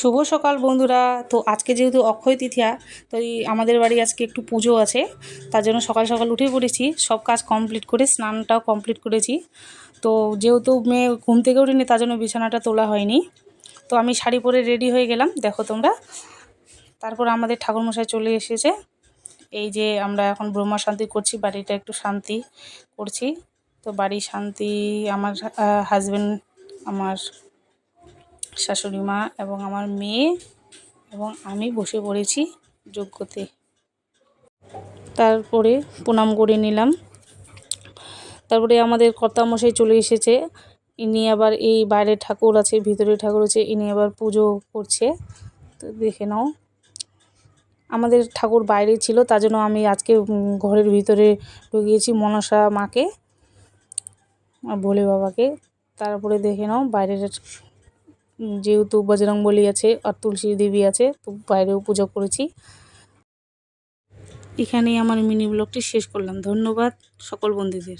শুভ সকাল বন্ধুরা। তো আজকে যেহেতু অক্ষয় তৃতীয়া তো আমাদের বাড়ি আজকে একটু পুজো আছে। তার জন্য সকাল সকাল উঠে পড়েছি, সব কাজ কমপ্লিট করে, স্নানটাও কমপ্লিট করেছি। তো যেহেতু মেয়ে ঘুম থেকে উঠিনি তার জন্য বিছানাটা তোলা হয়নি। তো আমি শাড়ি পরে রেডি হয়ে গেলাম, দেখো তোমরা। তারপর আমাদের ঠাকুরমশাই চলে এসেছে। এই যে আমরা এখন ব্রহ্মা শান্তি করছি, বাড়িটা একটু শান্তি করছি। তো বাড়ি শান্তি, আমার হাজব্যান্ড আমার শাশুড়ি মা এবং আমার মেয়ে এবং আমি বসে পড়েছি যজ্ঞতে তারপরে প্রণাম করে নিলাম। তারপরে আমাদের কর্তামশাই চলে এসেছে। ইনি আবার এই বাইরে ঠাকুর আছে, ভিতরে ঠাকুর আছে, ইনি আবার পুজো করছে। তো দেখে নাও, আমাদের ঠাকুর বাইরে ছিল, তার জন্য আমি আজকে ঘরের ভিতরে ঢুকিয়েছি মনসা মাকে ভোলে বাবাকে। তারপরে দেখে নাও, বাইরের যেহেতু বজরংবলী আছে আর তুলসী দেবী আছে, তো বাইরেও পুজো করেছি। এখানেই আমার মিনি ব্লগটি শেষ করলাম। ধন্যবাদ সকল বন্ধুদের।